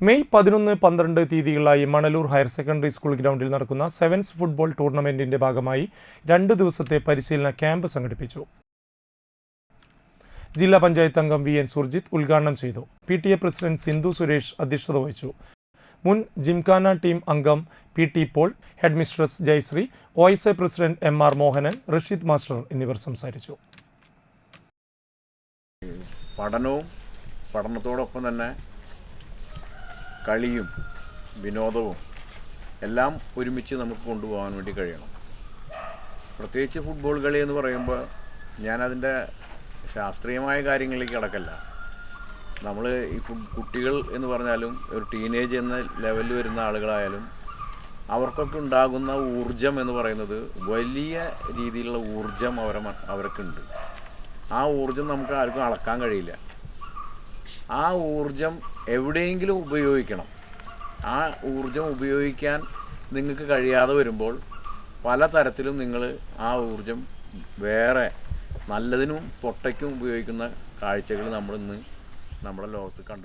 May പതിനൊന്ന് പന്ത്രണ്ട് തീയതികളായി മണലൂർ ഹയർ സെക്കൻഡറി സ്കൂൾ ഗ്രൗണ്ടിൽ നടക്കുന്ന സെവൻസ് ഫുട്ബോൾ ടൂർണമെന്റിന്റെ ഭാഗമായി രണ്ട് ദിവസത്തെ പരിശീലന ക്യാമ്പ് സംഘടിപ്പിച്ചു. ജില്ലാ പഞ്ചായത്ത് അംഗം വി എൻ സുർജിത്ത് ഉദ്ഘാടനം ചെയ്തു. P T A president Sindhu Suresh അധ്യക്ഷത വഹിച്ചു. മുൻ ജിംഖാന ടീം അംഗം P T Paul headmistress Jayasree O S A president M R Mohanan Rasheed master എന്നിവർ സംസാരിച്ചു. പഠനവും പഠനത്തോടൊപ്പം തന്നെ കളിയും വിനോദവും എല്ലാം ഒരുമിച്ച് നമുക്ക് കൊണ്ടുപോകാൻ വേണ്ടി കഴിയണം. പ്രത്യേകിച്ച് ഫുട്ബോൾ കളി എന്ന് പറയുമ്പോൾ ഞാനതിന്റെ ശാസ്ത്രീയമായ കാര്യങ്ങളിലേക്ക് കിടക്കല്ല. നമ്മൾ ഈ കുട്ടികൾ എന്ന് പറഞ്ഞാലും ഒരു ടീനേജ് എന്ന ലെവലിൽ വരുന്ന ആളുകളായാലും അവർക്കൊക്കെ ഉണ്ടാകുന്ന ഊർജം എന്ന് പറയുന്നത് വലിയ രീതിയിലുള്ള ഊർജം അവരെ അവർക്കുണ്ട് ആ ഊർജം നമുക്ക് ആർക്കും അളക്കാൻ കഴിയില്ല. ആ ഊർജം എവിടെയെങ്കിലും ഉപയോഗിക്കണം. ആ ഊർജം ഉപയോഗിക്കാൻ നിങ്ങൾക്ക് കഴിയാതെ വരുമ്പോൾ പല തരത്തിലും നിങ്ങൾ ആ ഊർജം വേറെ നല്ലതിനും പൊട്ടയ്ക്കും ഉപയോഗിക്കുന്ന കാഴ്ചകൾ നമ്മൾ ഇന്ന് നമ്മുടെ ലോകത്ത് കണ്ടു